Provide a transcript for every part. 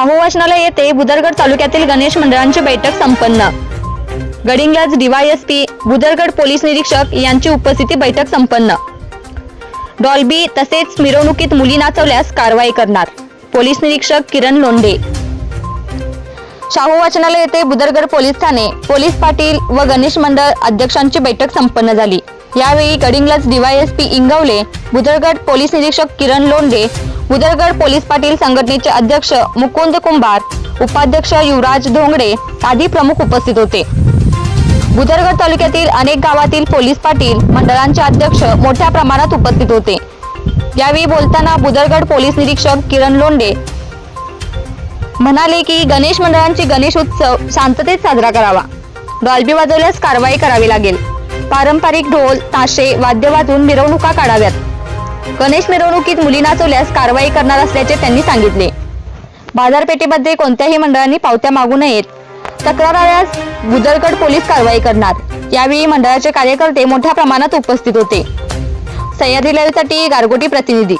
शाहू वाचनाला येथे बुदरगड तालुक्यातील गणेश मंडळांची बैठक संपन्न. गडिंग्लज डीवायएसपी बुदरगड पोलीस निरीक्षक यांची उपस्थिती बैठक संपन्न. डॉल्बी तसेच मिरवणुकीत मुली नाचवल्यास कारवाई करणार पोलीस निरीक्षक किरण लोंढे. शाहू वाचनालय येथे बुदरगड पोलीस ठाणे पोलीस पाटील व गणेश मंडळ अध्यक्षांची बैठक संपन्न झाली. यावेळी गडिंग्लज डीवायएसपी इंगवले बुदरगड पोलीस निरीक्षक किरण लोंढे बुदरगड पोलीस पाटील संघटनेचे अध्यक्ष मुकुंद कुंभार उपाध्यक्ष युवराज धोंगडे आदी प्रमुख उपस्थित होते. बुदरगड तालुक्यातील अनेक गावातील पोलीस पाटील मंडळांचे अध्यक्ष मोठ्या प्रमाणात उपस्थित होते. यावेळी बोलताना बुदरगड पोलीस निरीक्षक किरण लोंडे म्हणाले की गणेश मंडळांची गणेश उत्सव शांततेत साजरा करावा. डॉल्बी वाजवल्यास कारवाई करावी लागेल. पारंपरिक ढोल ताशे वाद्य वाजून मिरवणुका काढाव्यात. गणेश मिरवणुकीत मुली नाचवल्यास कारवाई करणार असल्याचे त्यांनी सांगितले. बाजारपेठेमध्ये कोणत्याही मंडळांनी पावत्या मागू नयेत. तक्रार आल्यास गुजरगड पोलीस कारवाई करणार. यावेळी मंडळाचे कार्यकर्ते मोठ्या प्रमाणात उपस्थित होते. सह्याद्री लाईव्हसाठी गारगोटी प्रतिनिधी.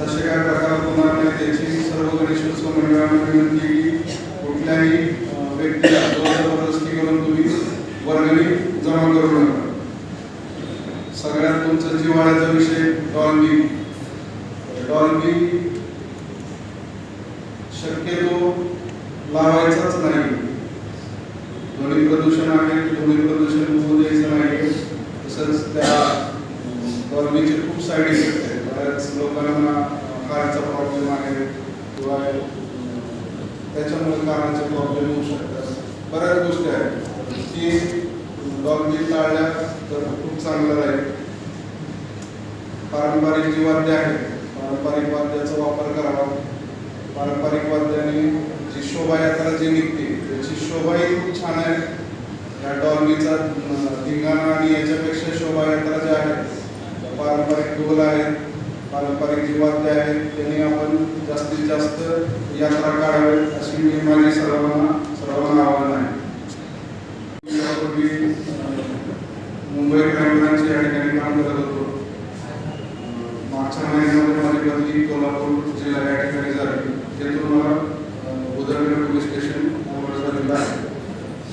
तसे काय प्रकार होणार नाही त्याची सर्व गणेशोत्सव मंडळांना विनंती सगळ्यात तुमचा जिव्हाळ्याचा विषय डॉल्बी. डॉल्बी शक्यतो लावायचाच नाही. ध्वनी प्रदूषण आहे ध्वनी प्रदूषण होऊ द्यायचं नाही. तसंच त्या डॉल्बीचे खूप साईड इफेक्ट आहेत. बऱ्याच लोकांना कारचा प्रॉब्लेम आहे किंवा त्याच्यामुळे कानाचे प्रॉब्लेम होऊ शकतात. बऱ्याच गोष्टी आहेत. की डॉल्बी टाळल्या तर खूप चांगलं राहील. पारंपरिक जी वाद्य आहेत पारंपरिक वाद्याचा वापर करावा. पारंपरिक वाद्याने जी शोभायात्रा जी निघते त्याची शोभाही खूप छान आहे. या डॉल्बीचा धिंगाणा आणि याच्यापेक्षा शोभायात्रा ज्या आहेत पारंपरिक ढोल आहेत पारंपरिक जी वाद्य आहेत त्यांनी आपण जास्तीत जास्त यात्रा काढावी अशी मी माझी सर्वांना सर्वांना आव्हान आहे. यापूर्वी मुंबई ग्रामीणांची या ठिकाणी काम करत होतो. महिन्यामध्ये कोल्हापूर जिल्हा या ठिकाणी झाली त्यातून मला उदरगड पोलीस स्टेशन झालेलं आहे.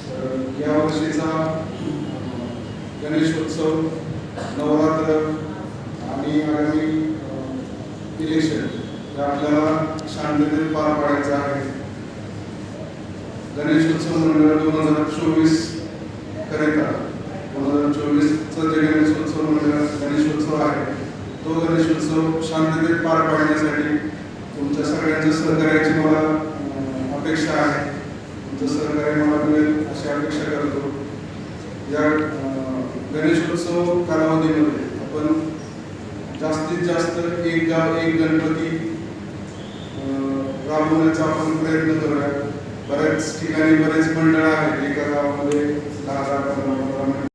तर या वर्षीचा गणेशोत्सव नवरात्र आणि आगामी इलेक्शन हे आपल्याला शांततेत पार पाडायचं आहे. गणेशोत्सव मंडळ दोन हजार चोवीस करिता दोन हजार चोवीसचं जे गणेशोत्सव मंडळ गणेशोत्सव उत्सव शांततेत पार पाडण्यासाठी तुमच्या सगळ्यांच्या सहकार्याची मला अपेक्षा आहे. तुमचं सहकार्य मला मिळेल अशी अपेक्षा करतो. या गणेशोत्सव कालावधीमध्ये आपण जास्तीत जास्त एक गाव एक गणपती अं, राबवण्याचा आपण प्रयत्न करूया. बऱ्याच ठिकाणी बरेच मंडळ आहेत एका गावामध्ये दहा दहा पंधरा पंधरा